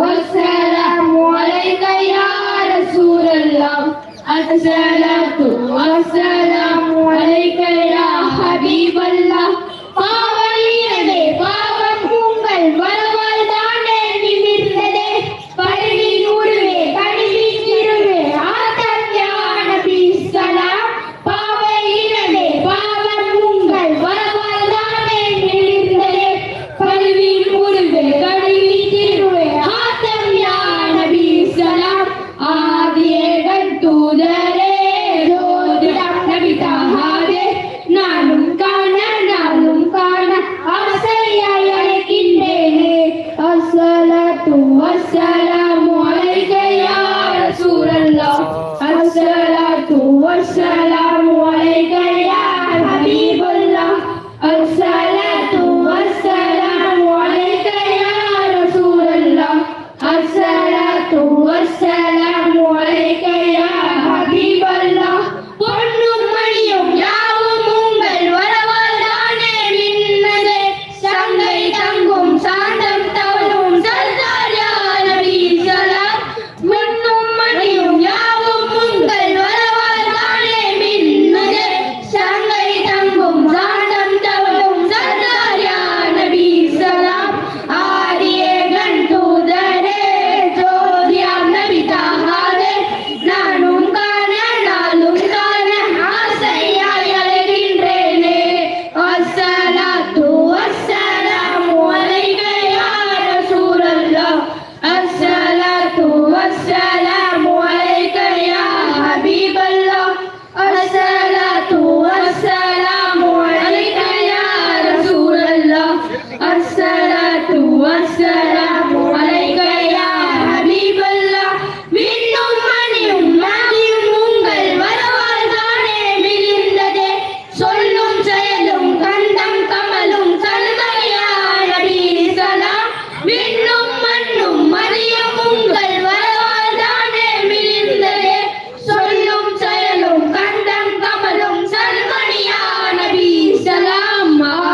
wassalamu alayka ya rasulallah assalatu wassalamu தூதரே ஜோதிடம் நபிதாகாதே நானும் காண நானும் காண ஆசையாய் அழைக்கின்றேனே அஸ்ஸலாத்து வஸ்ஸலாமு அலைக்க யா ரசூலல்லாஹ். அஸ்ஸலாத்து வஸ்ஸலாமு não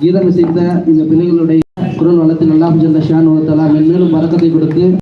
கீதம் செய்த இந்த பிள்ளைகளுடைய குரல் வளத்தில் அல்லாஹ் ஜல்ல ஷான் மென்மேலும் பறக்கத்தை கொடுத்து